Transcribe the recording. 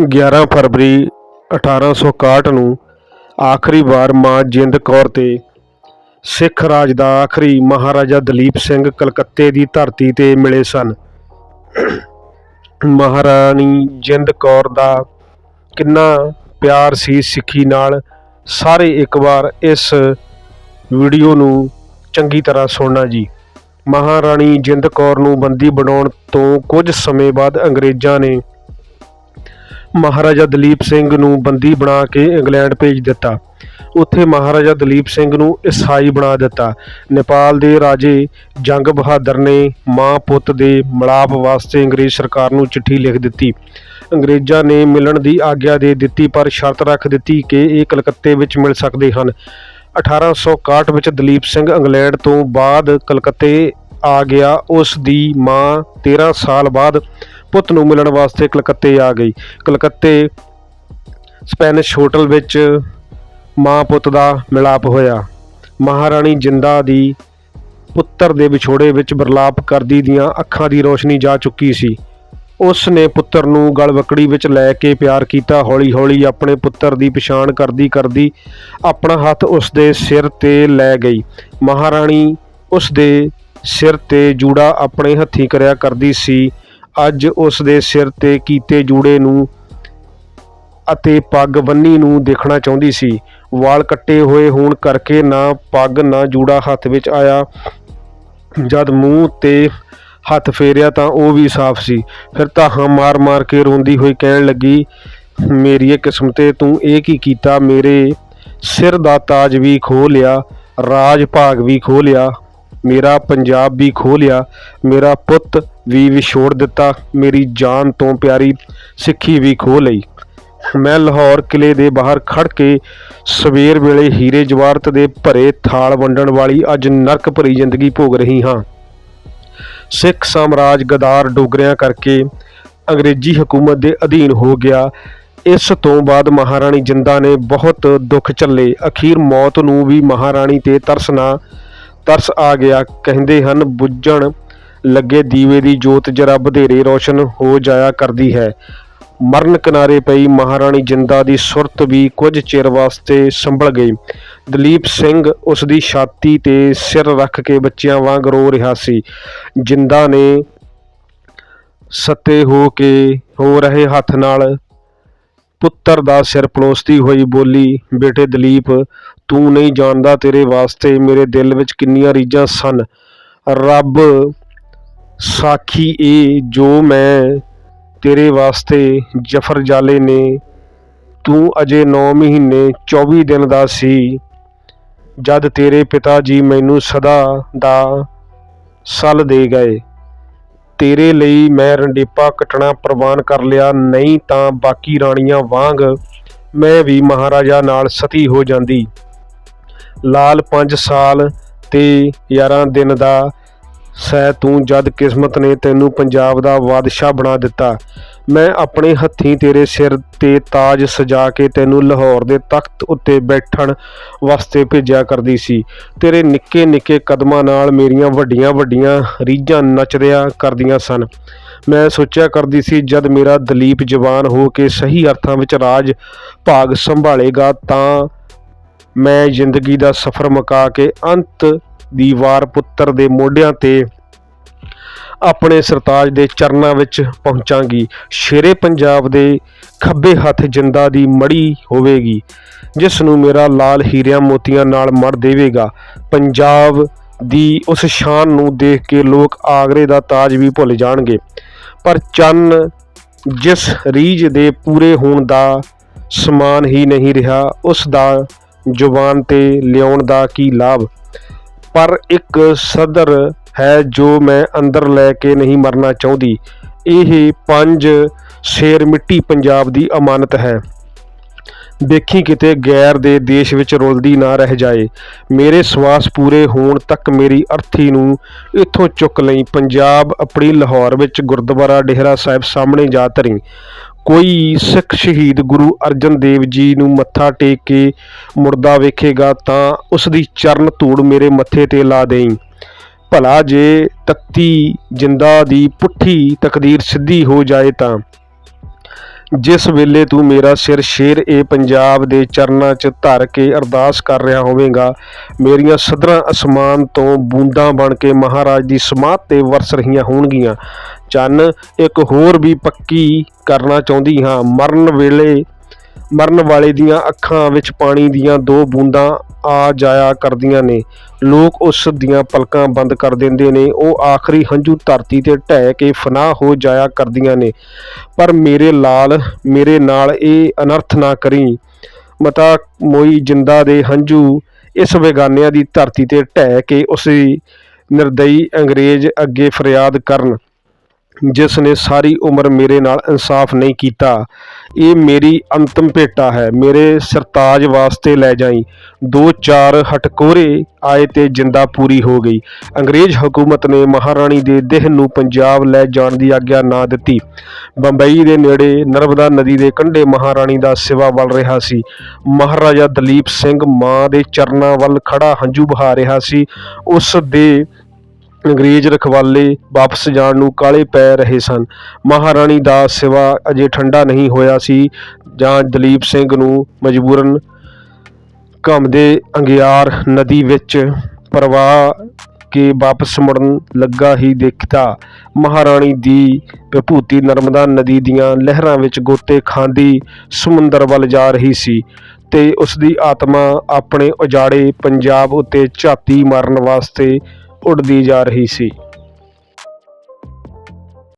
11 ਫਰਵਰੀ 1861 ਨੂੰ ਆਖਰੀ ਵਾਰ ਮਾਂ ਜਿੰਦ ਕੌਰ ਤੇ ਸਿੱਖ ਰਾਜ ਦਾ ਆਖਰੀ ਮਹਾਰਾਜਾ ਦਲੀਪ ਸਿੰਘ ਕਲਕੱਤੇ ਦੀ ਧਰਤੀ ਤੇ ਮਿਲੇ ਸਨ। ਮਹਾਰਾਣੀ ਜਿੰਦ ਕੌਰ ਦਾ ਕਿੰਨਾ ਪਿਆਰ ਸੀ ਸਿੱਖੀ ਨਾਲ, ਸਾਰੇ ਇੱਕ ਵਾਰ ਇਸ ਵੀਡੀਓ ਨੂੰ ਚੰਗੀ ਤਰ੍ਹਾਂ ਸੁਣਨਾ ਜੀ। ਮਹਾਰਾਣੀ ਜਿੰਦ ਕੌਰ ਨੂੰ ਬੰਦੀ ਬਣਾਉਣ ਤੋਂ ਕੁਝ ਸਮੇਂ ਬਾਅਦ ਅੰਗਰੇਜ਼ਾਂ ਨੇ ਮਹਾਰਾਜਾ ਦਲੀਪ ਸਿੰਘ ਨੂੰ ਬੰਦੀ ਬਣਾ ਕੇ ਇੰਗਲੈਂਡ ਭੇਜ ਦਿੱਤਾ। ਉੱਥੇ ਮਹਾਰਾਜਾ ਦਲੀਪ ਸਿੰਘ ਨੂੰ ਈਸਾਈ ਬਣਾ ਦਿੱਤਾ। ਨੇਪਾਲ ਦੇ ਰਾਜੇ ਜੰਗ ਬਹਾਦਰ ਨੇ ਮਾਂ ਪੁੱਤ ਦੇ ਮਿਲਾਪ ਵਾਸਤੇ ਅੰਗਰੇਜ਼ ਸਰਕਾਰ ਨੂੰ ਚਿੱਠੀ ਲਿਖ ਦਿੱਤੀ। ਅੰਗਰੇਜ਼ਾਂ ਨੇ ਮਿਲਣ ਦੀ ਆਗਿਆ ਦੇ ਦਿੱਤੀ, ਪਰ ਸ਼ਰਤ ਰੱਖ ਦਿੱਤੀ ਕਿ ਇਹ ਕਲਕੱਤੇ ਵਿੱਚ ਮਿਲ ਸਕਦੇ ਹਨ। 1861 ਵਿੱਚ ਦਲੀਪ ਸਿੰਘ ਇੰਗਲੈਂਡ ਤੋਂ ਬਾਅਦ ਕਲਕੱਤੇ ਆ ਗਿਆ। ਉਸ ਦੀ ਮਾਂ 13 ਸਾਲ ਬਾਅਦ ਪੁੱਤ ਨੂੰ ਮਿਲਣ ਵਾਸਤੇ ਕਲਕੱਤੇ ਆ ਗਈ। ਕਲਕੱਤੇ ਸਪੈਨਿਸ਼ ਹੋਟਲ ਵਿੱਚ ਮਾਂ ਪੁੱਤ ਦਾ ਮਿਲਾਪ ਹੋਇਆ। ਮਹਾਰਾਣੀ ਜਿੰਦਾ ਦੀ ਪੁੱਤਰ ਦੇ ਵਿਛੋੜੇ ਵਿੱਚ ਬਰਲਾਪ ਕਰਦੀ ਦੀਆਂ ਅੱਖਾਂ ਦੀ ਰੋਸ਼ਨੀ ਜਾ ਚੁੱਕੀ ਸੀ। ਉਸ ਨੇ ਪੁੱਤਰ ਨੂੰ ਗਲਵਕੜੀ ਵਿੱਚ ਲੈ ਕੇ ਪਿਆਰ ਕੀਤਾ। ਹੌਲੀ-ਹੌਲੀ ਆਪਣੇ ਪੁੱਤਰ ਦੀ ਪਛਾਣ ਕਰਦੀ ਕਰਦੀ ਆਪਣਾ ਹੱਥ ਉਸ ਦੇ ਸਿਰ ਤੇ ਲੈ ਗਈ। ਮਹਾਰਾਣੀ ਉਸ ਦੇ ਸਿਰ ਤੇ ਜੂੜਾ ਆਪਣੇ ਹੱਥੀਂ ਕਰਿਆ ਕਰਦੀ ਸੀ। ਅੱਜ ਉਸ ਦੇ ਸਿਰ ਤੇ ਕੀਤੇ ਜੂੜੇ ਨੂੰ ਅਤੇ ਪੱਗ ਬੰਨੀ ਨੂੰ ਦੇਖਣਾ ਚਾਹੁੰਦੀ ਸੀ। ਵਾਲ ਕੱਟੇ ਹੋਏ ਹੋਣ ਕਰਕੇ ਨਾ ਪੱਗ, ਨਾ ਜੂੜਾ ਹੱਥ ਵਿੱਚ ਆਇਆ। ਜਦ ਮੂੰਹ ਤੇ ਹੱਥ ਫੇਰਿਆ ਤਾਂ ਉਹ ਵੀ ਸਾਫ਼ ਸੀ। ਫਿਰ ਤਾਂ ਹਾਂ ਮਾਰ-ਮਾਰ ਕੇ ਰੋਂਦੀ ਹੋਈ ਕਹਿਣ ਲੱਗੀ ਮੇਰੀਏ ਕਿਸਮਤੇ ਤੂੰ ਇਹ ਕੀ ਕੀਤਾ? ਮੇਰੇ ਸਿਰ ਦਾ ਤਾਜ ਵੀ ਖੋਹ ਲਿਆ, ਰਾਜ ਭਾਗ ਵੀ ਖੋਹ ਲਿਆ। ਮੇਰਾ ਪੰਜਾਬ ਵੀ ਖੋਹ ਲਿਆ ਮੇਰਾ ਪੁੱਤ ਵੀ ਵਿਛੋੜ ਦਿੱਤਾ, ਮੇਰੀ ਜਾਨ ਤੋਂ ਪਿਆਰੀ ਸਿੱਖੀ ਵੀ ਖੋਹ ਲਈ। ਮੈਂ ਲਾਹੌਰ ਕਿਲੇ ਦੇ ਬਾਹਰ ਖੜ ਕੇ ਸਵੇਰ ਵੇਲੇ ਹੀਰੇ ਜਵਾਹਰਤ ਦੇ ਭਰੇ ਥਾਲ ਵੰਡਣ ਵਾਲੀ ਅੱਜ ਨਰਕ ਭਰੀ ਜ਼ਿੰਦਗੀ ਭੋਗ ਰਹੀ ਹਾਂ। ਸਿੱਖ ਸਾਮਰਾਜ ਗਦਾਰ ਡੋਗਰਿਆਂ ਕਰਕੇ ਅੰਗਰੇਜ਼ੀ ਹਕੂਮਤ ਦੇ ਅਧੀਨ ਹੋ ਗਿਆ। ਇਸ ਤੋਂ ਬਾਅਦ ਮਹਾਰਾਣੀ ਜਿੰਦਾ ਨੇ ਬਹੁਤ ਦੁੱਖ ਝੱਲੇ। ਅਖੀਰ ਮੌਤ ਨੂੰ ਵੀ ਮਹਾਰਾਣੀ ਤੇ ਤਰਸਨਾ ਤਰਸ ਆ ਗਿਆ। ਕਹਿੰਦੇ ਹਨ, ਬੁੱਝਣ ਲੱਗੇ ਦੀਵੇ ਦੀ ਜੋਤ ਜਰਾ ਵਧੇਰੇ ਰੋਸ਼ਨ ਹੋ ਜਾਇਆ ਕਰਦੀ ਹੈ। ਮਰਨ ਕਿਨਾਰੇ ਪਈ ਮਹਾਰਾਣੀ ਜਿੰਦਾ ਦੀ ਸੁਰਤ ਵੀ ਕੁਝ ਚਿਰ ਵਾਸਤੇ ਸੰਭਲ ਗਈ। ਦਲੀਪ ਸਿੰਘ ਉਸ ਦੀ ਛਾਤੀ ਤੇ ਸਿਰ ਰੱਖ ਕੇ ਬੱਚਿਆਂ ਵਾਂਗ ਰੋ ਰਿਹਾ ਸੀ। ਜਿੰਦਾ ਨੇ ਸੱਤੇ ਹੋ ਕੇ ਹੋ ਰਹੇ ਹੱਥ ਨਾਲ ਪੁੱਤਰ ਦਾ ਸਿਰ ਪਲੋਸਦੀ ਹੋਈ ਬੋਲੀ, ਬੇਟੇ ਦਲੀਪ ਤੂੰ ਨਹੀਂ ਜਾਣਦਾ ਤੇਰੇ ਵਾਸਤੇ ਮੇਰੇ ਦਿਲ ਵਿੱਚ ਕਿੰਨੀਆਂ ਰੀਝਾਂ ਸਨ। ਰੱਬ ਸਾਖੀ ਏ ਜੋ ਮੈਂ ਤੇਰੇ ਵਾਸਤੇ ਜਫਰ ਜਾਲੇ ਨੇ। ਤੂੰ ਅਜੇ 9 ਮਹੀਨੇ 24 ਦਿਨ ਦਾ ਸੀ। ਜਦ ਤੇਰੇ ਪਿਤਾ ਜੀ ਮੈਨੂੰ ਸਦਾ ਦਾ ਸੱਲ ਦੇ ਗਏ। ਤੇਰੇ ਲਈ ਮੈਂ ਰੰਡੀਪਾ ਕੱਟਣਾ ਪ੍ਰਵਾਨ ਕਰ ਲਿਆ, ਨਹੀਂ ਤਾਂ ਬਾਕੀ ਰਾਣੀਆਂ ਵਾਂਗ ਮੈਂ ਵੀ ਮਹਾਰਾਜਾ ਨਾਲ ਸਤੀ ਹੋ ਜਾਂਦੀ। ਲਾਲ 5 ਸਾਲ ਤੇ 11 ਦਿਨ ਦਾ ਸੈ ਤੂੰ ਜਦ ਕਿਸਮਤ ਨੇ ਤੈਨੂੰ ਪੰਜਾਬ ਦਾ ਬਾਦਸ਼ਾਹ ਬਣਾ ਦਿੱਤਾ। ਮੈਂ ਆਪਣੇ ਹੱਥੀਂ ਤੇਰੇ ਸਿਰ ਤੇ ਤਾਜ ਸਜਾ ਕੇ ਤੈਨੂੰ ਲਾਹੌਰ ਦੇ ਤਖਤ ਉੱਤੇ ਬੈਠਣ ਵਾਸਤੇ ਭੇਜਿਆ ਕਰਦੀ ਸੀ। ਤੇਰੇ ਨਿੱਕੇ ਨਿੱਕੇ ਕਦਮਾਂ ਨਾਲ ਮੇਰੀਆਂ ਵੱਡੀਆਂ ਵੱਡੀਆਂ ਰੀਝਾਂ ਨੱਚਦਿਆਂ ਕਰਦੀਆਂ ਸਨ। ਮੈਂ ਸੋਚਿਆ ਕਰਦੀ ਸੀ, ਜਦ ਮੇਰਾ ਦਲੀਪ ਜਵਾਨ ਹੋ ਕੇ ਸਹੀ ਅਰਥਾਂ ਵਿੱਚ ਰਾਜ ਭਾਗ ਸੰਭਾਲੇਗਾ ਤਾਂ ਮੈਂ ਜ਼ਿੰਦਗੀ ਦਾ ਸਫ਼ਰ ਮੁਕਾ ਕੇ ਅੰਤ ਦੀ ਵਾਰ ਪੁੱਤਰ ਦੇ ਮੋਢਿਆਂ ਤੇ ਆਪਣੇ ਸਰਤਾਜ ਦੇ ਚਰਨਾਂ ਵਿੱਚ ਪਹੁੰਚਾਂਗੀ। ਸ਼ੇਰੇ ਪੰਜਾਬ ਦੇ ਖੱਬੇ ਹੱਥ ਜਿੰਦਾ ਦੀ ਮੜੀ ਹੋਵੇਗੀ ਜਿਸ ਨੂੰ ਮੇਰਾ ਲਾਲ ਹੀਰਿਆਂ ਮੋਤੀਆਂ ਨਾਲ ਮੜ ਦੇਵੇਗਾ। ਪੰਜਾਬ ਦੀ ਉਸ ਸ਼ਾਨ ਨੂੰ ਦੇਖ ਕੇ ਲੋਕ ਆਗਰੇ ਦਾ ਤਾਜ ਵੀ ਭੁੱਲ ਜਾਣਗੇ। ਪਰ ਚੰਨ ਜਿਸ ਰੀਝ ਦੇ ਪੂਰੇ ਹੋਣ ਦਾ ਸਮਾਨ ਹੀ ਨਹੀਂ ਰਿਹਾ, ਉਸ ਦਾ ਜ਼ੁਬਾਨ ਤੇ ਲਿਆਉਣ ਦਾ ਕੀ ਲਾਭ? ਪਰ ਇੱਕ ਸਦਰ ਹੈ ਜੋ ਮੈਂ ਅੰਦਰ ਲੈ ਕੇ ਨਹੀਂ ਮਰਨਾ ਚਾਹੁੰਦੀ। ਇਹ ਪੰਜ ਸ਼ੇਰ ਮਿੱਟੀ ਪੰਜਾਬ ਦੀ ਅਮਾਨਤ ਹੈ। ਦੇਖੀ ਕਿਤੇ ਗੈਰ ਦੇ ਦੇਸ਼ ਵਿੱਚ ਰੁਲਦੀ ਨਾ ਰਹਿ ਜਾਏ। ਮੇਰੇ ਸਵਾਸ ਪੂਰੇ ਹੋਣ ਤੱਕ ਮੇਰੀ ਅਰਥੀ ਨੂੰ ਇੱਥੋਂ ਚੁੱਕ ਲਈ। ਪੰਜਾਬ ਆਪਣੀ ਲਾਹੌਰ ਵਿੱਚ ਗੁਰਦੁਆਰਾ ਡੇਹਰਾ ਸਾਹਿਬ ਸਾਹਮਣੇ ਜਾ ਧਰੀ। ਕੋਈ ਸਿੱਖ ਸ਼ਹੀਦ ਗੁਰੂ ਅਰਜਨ ਦੇਵ ਜੀ ਨੂੰ ਮੱਥਾ ਟੇਕ ਕੇ ਮੁਰਦਾ ਵੇਖੇਗਾ ਤਾਂ ਉਸ ਦੀ ਚਰਨ ਧੂੜ ਮੇਰੇ ਮੱਥੇ ਤੇ ਲਾ ਦੇਈ। ਭਲਾ ਜੇ ਤਖਤੀ ਜਿੰਦਾ ਦੀ ਪੁੱਠੀ ਤਕਦੀਰ ਸਿੱਧੀ ਹੋ ਜਾਏ ਤਾਂ। ਜਿਸ ਵੇਲੇ ਤੂੰ ਮੇਰਾ ਸਿਰ ਸ਼ੇਰ ਏ ਪੰਜਾਬ ਦੇ ਚਰਨਾਂ 'ਚ ਧਰ ਕੇ ਅਰਦਾਸ ਕਰ ਰਿਹਾ ਹੋਵੇਂਗਾ, ਮੇਰੀਆਂ ਸਦਰਾਂ ਅਸਮਾਨ ਤੋਂ ਬੂੰਦਾਂ ਬਣ ਕੇ ਮਹਾਰਾਜ ਦੀ ਸਮਾਧ ਤੇ ਵਰਸ ਰਹੀਆਂ ਹੋਣਗੀਆਂ। ਚੰਨ, ਇੱਕ ਹੋਰ ਵੀ ਪੱਕੀ ਕਰਨਾ ਚਾਹੁੰਦੀ ਹਾਂ। ਮਰਨ ਵੇਲੇ ਮਰਨ ਵਾਲੇ ਦੀਆਂ ਅੱਖਾਂ ਵਿੱਚ ਪਾਣੀ ਦੀਆਂ ਦੋ ਬੂੰਦਾਂ ਆ ਜਾਇਆ ਕਰਦੀਆਂ ਨੇ। ਲੋਕ ਉਸ ਦੀਆਂ ਪਲਕਾਂ ਬੰਦ ਕਰ ਦਿੰਦੇ ਨੇ। ਉਹ ਆਖਰੀ ਹੰਝੂ ਧਰਤੀ ਤੇ ਢਹਿ ਕੇ ਫਨਾਹ ਹੋ ਜਾਇਆ ਕਰਦੀਆਂ ਨੇ। ਪਰ ਮੇਰੇ ਲਾਲ, ਮੇਰੇ ਨਾਲ ਇਹ ਅਨਰਥ ਨਾ ਕਰੀ। ਮਤਾ ਮੋਈ ਜਿੰਦਾ ਦੇ ਹੰਝੂ ਇਸ ਬੇਗਾਨਿਆਂ ਦੀ ਧਰਤੀ ਤੇ ਢਹਿ ਕੇ ਉਸੇ ਨਿਰਦਈ ਅੰਗਰੇਜ਼ ਅੱਗੇ ਫਰਿਆਦ ਕਰਨ। ਜਿਸ ਨੇ ਸਾਰੀ ਉਮਰ ਮੇਰੇ ਨਾਲ ਇਨਸਾਫ ਨਹੀਂ ਕੀਤਾ, ਇਹ ਮੇਰੀ ਅੰਤਮ ਭੇਟਾ ਹੈ। ਮੇਰੇ ਸਰਤਾਜ ਵਾਸਤੇ ਲੈ ਜਾਈ। ਦੋ ਚਾਰ ਹਟਕੋਰੇ ਆਏ ਤੇ ਜਿੰਦਾ ਪੂਰੀ ਹੋ ਗਈ। ਅੰਗਰੇਜ਼ ਹਕੂਮਤ ਨੇ ਮਹਾਰਾਣੀ ਦੇ ਦੇਹ ਨੂੰ ਪੰਜਾਬ ਲੈ ਜਾਣ ਦੀ ਆਗਿਆ ਨਾ ਦਿੱਤੀ। ਬੰਬਈ ਦੇ ਨੇੜੇ ਨਰਮਦਾ ਨਦੀ ਦੇ ਕੰਢੇ ਮਹਾਰਾਣੀ ਦਾ ਸਿਵਾ ਵੱਲ ਰਿਹਾ ਸੀ। ਮਹਾਰਾਜਾ ਦਲੀਪ ਸਿੰਘ ਮਾਂ ਦੇ ਚਰਨਾਂ ਵੱਲ ਖੜਾ ਹੰਝੂ ਬਹਾ ਰਿਹਾ ਸੀ। ਉਸ ਦੇ ਅੰਗਰੇਜ਼ ਰਖਵਾਲੇ ਵਾਪਸ ਜਾਣ ਨੂੰ ਕਾਲੇ ਪੈ ਰਹੇ ਸਨ। ਮਹਾਰਾਣੀ ਦਾ ਸਿਵਾ ਅਜੇ ਠੰਡਾ ਨਹੀਂ ਹੋਇਆ ਸੀ, ਜਾਂ ਦਲੀਪ ਸਿੰਘ ਨੂੰ ਮਜਬੂਰਨ ਘਮਦੇ ਅੰਗਿਆਰ ਨਦੀ ਵਿੱਚ ਪ੍ਰਵਾਹ ਕੇ ਵਾਪਸ ਮੁੜਨ ਲੱਗਾ ਹੀ ਦੇਖਦਾ ਮਹਾਰਾਣੀ ਦੀ ਵਿਭੂਤੀ ਨਰਮਦਾ ਨਦੀ ਦੀਆਂ ਲਹਿਰਾਂ ਵਿੱਚ ਗੋਤੇ ਖਾਂਦੀ ਸਮੁੰਦਰ ਵੱਲ ਜਾ ਰਹੀ ਸੀ ਤੇ ਉਸ ਦੀ ਆਤਮਾ ਆਪਣੇ ਉਜਾੜੇ ਪੰਜਾਬ ਉੱਤੇ ਝਾਤੀ ਮਾਰਨ ਵਾਸਤੇ ਉੱਡਦੀ ਜਾ ਰਹੀ ਸੀ।